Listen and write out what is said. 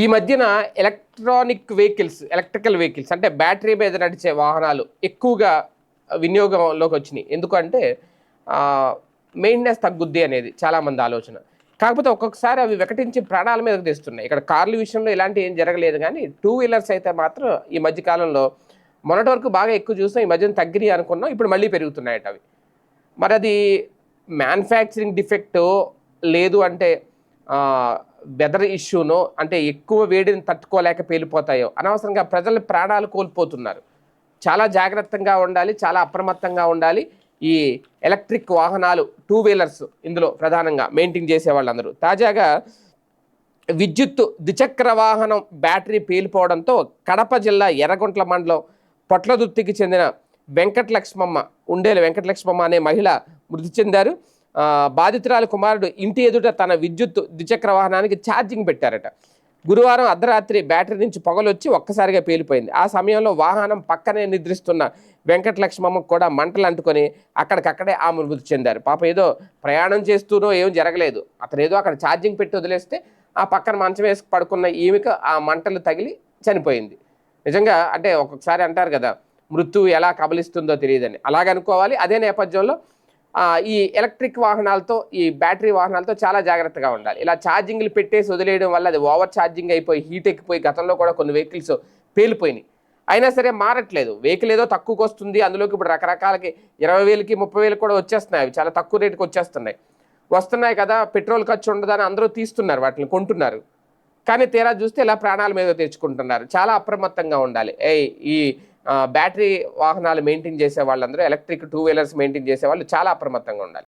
ఈ మధ్యన electronic vehicles electrical vehicles అంటే బ్యాటరీ మీద నడిచే వాహనాలు ఎక్కువగా వినియోగంలోకి వచ్చినాయి. ఎందుకంటే మెయింటెనెన్స్ తగ్గుద్ది అనేది చాలామంది ఆలోచన. కాకపోతే ఒక్కొక్కసారి అవి వికటించి ప్రాణాల మీదకి తెస్తున్నాయి. ఇక్కడ కార్ల విషయంలో ఇలాంటి ఏం జరగలేదు కానీ టూ వీలర్స్ అయితే మాత్రం ఈ మధ్యకాలంలో మొన్నటి వరకు బాగా ఎక్కువ చూసాం ఈ మధ్యన తగ్గినాయి అనుకున్నాం ఇప్పుడు మళ్ళీ పెరుగుతున్నాయట అవి. మరి అది మ్యానుఫ్యాక్చరింగ్ డిఫెక్ట్ లేదు అంటే వెదర్ ఇష్యూనో అంటే ఎక్కువ వేడిని తట్టుకోలేక పేలిపోతాయో అనవసరంగా ప్రజల ప్రాణాలు కోల్పోతున్నారు. చాలా జాగ్రత్తగా ఉండాలి చాలా అప్రమత్తంగా ఉండాలి. ఈ ఎలక్ట్రిక్ వాహనాలు టూ వీలర్స్ ఇందులో ప్రధానంగా మెయింటైన్ చేసే వాళ్ళందరూ తాజాగా విద్యుత్ ద్విచక్ర వాహనం బ్యాటరీ పేలిపోవడంతో కడప జిల్లా ఎర్రగుంట్ల మండలం పొట్లదుత్తికి చెందిన వెంకటలక్ష్మమ్మ ఉండేలు వెంకటలక్ష్మమ్మ అనే మహిళ మృతి చెందారు. బాధితురాలి కుమారుడు ఇంటి ఎదుట తన విద్యుత్ ద్విచక్ర వాహనానికి ఛార్జింగ్ పెట్టారట. గురువారం అర్ధరాత్రి బ్యాటరీ నుంచి పొగలొచ్చి ఒక్కసారిగా పేలిపోయింది. ఆ సమయంలో వాహనం పక్కనే నిద్రిస్తున్న వెంకటలక్ష్మమ్మకు కూడా మంటలు అంటుకొని అక్కడికక్కడే ఆమె మృతి చెందారు. పాప ఏదో ప్రయాణం చేస్తూనో ఏం జరగలేదు. అతను ఏదో అక్కడ ఛార్జింగ్ పెట్టి వదిలేస్తే ఆ పక్కన మంచం వేసి పడుకున్న ఈమెకు ఆ మంటలు తగిలి చనిపోయింది. నిజంగా అంటే ఒక్కొక్కసారి అంటారు కదా మృత్యువు ఎలా కబలిస్తుందో తెలియదని. అలాగనుకోవాలి. అదే నేపథ్యంలో ఈ ఎలక్ట్రిక్ వాహనాలతో ఈ బ్యాటరీ వాహనాలతో చాలా జాగ్రత్తగా ఉండాలి. ఇలా ఛార్జింగ్లు పెట్టేసి వదిలేయడం వల్ల అది ఓవర్ ఛార్జింగ్ అయిపోయి హీట్ ఎక్కిపోయి గతంలో కూడా కొన్ని వెహికల్స్ పేలిపోయినాయి. అయినా సరే మారట్లేదు. వెహికల్ ఏదో తక్కువకి వస్తుంది. అందులోకి ఇప్పుడు రకరకాలకి ఇరవై వేలకి ముప్పై వేలకి కూడా వచ్చేస్తున్నాయి. అవి చాలా తక్కువ రేటుకి వచ్చేస్తున్నాయి. వస్తున్నాయి కదా పెట్రోల్ ఖర్చు ఉండదని అందరూ తీస్తున్నారు వాటిని కొంటున్నారు. కానీ తీరా చూస్తే ఇలా ప్రాణాల మీద తెచ్చుకుంటున్నారు చాలా అప్రమత్తంగా ఉండాలి. ఏ ఈ బ్యాటరీ వాహనాలు మెయింటైన్ చేసే వాళ్ళందరూ ఎలక్ట్రిక్ టూ వీలర్స్ మెయింటైన్ చేసే వాళ్ళు చాలా అప్రమత్తంగా ఉండాలి.